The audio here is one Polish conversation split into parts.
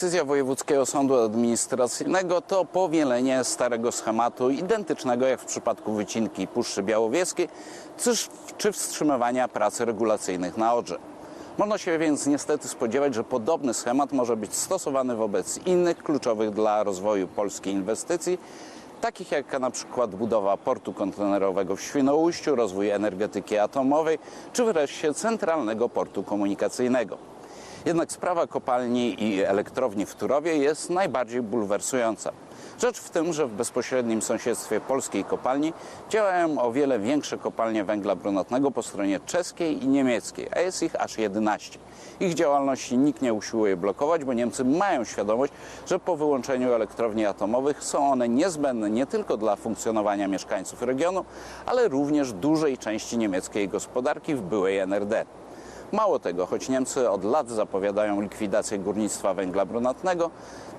Decyzja Wojewódzkiego Sądu Administracyjnego to powielenie starego schematu, identycznego jak w przypadku wycinki Puszczy Białowieskiej, czy wstrzymywania prac regulacyjnych na Odrze. Można się więc niestety spodziewać, że podobny schemat może być stosowany wobec innych kluczowych dla rozwoju polskiej inwestycji, takich jak na przykład budowa portu kontenerowego w Świnoujściu, rozwój energetyki atomowej, czy wreszcie centralnego portu komunikacyjnego. Jednak sprawa kopalni i elektrowni w Turowie jest najbardziej bulwersująca. Rzecz w tym, że w bezpośrednim sąsiedztwie polskiej kopalni działają o wiele większe kopalnie węgla brunatnego po stronie czeskiej i niemieckiej, a jest ich aż 11. Ich działalności nikt nie usiłuje blokować, bo Niemcy mają świadomość, że po wyłączeniu elektrowni atomowych są one niezbędne nie tylko dla funkcjonowania mieszkańców regionu, ale również dużej części niemieckiej gospodarki w byłej NRD. Mało tego, choć Niemcy od lat zapowiadają likwidację górnictwa węgla brunatnego,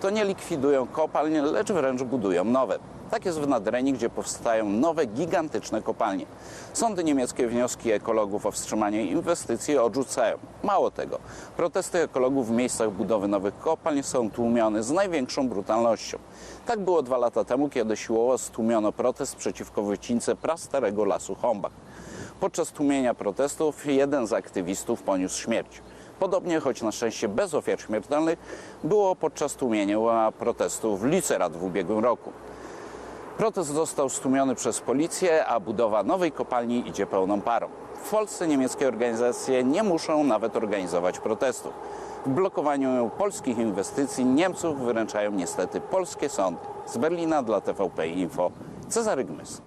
to nie likwidują kopalń, lecz wręcz budują nowe. Tak jest w Nadrenii, gdzie powstają nowe, gigantyczne kopalnie. Sądy niemieckie wnioski ekologów o wstrzymanie inwestycji odrzucają. Mało tego, protesty ekologów w miejscach budowy nowych kopalń są tłumione z największą brutalnością. Tak było dwa lata temu, kiedy siłowo stłumiono protest przeciwko wycince prastarego lasu Hombach. Podczas tłumienia protestów jeden z aktywistów poniósł śmierć. Podobnie, choć na szczęście bez ofiar śmiertelnych, było podczas tłumienia protestów Licerat w ubiegłym roku. Protest został stłumiony przez policję, a budowa nowej kopalni idzie pełną parą. W Polsce niemieckie organizacje nie muszą nawet organizować protestów. W blokowaniu polskich inwestycji Niemców wyręczają niestety polskie sądy. Z Berlina dla TVP Info Cezary Gmys.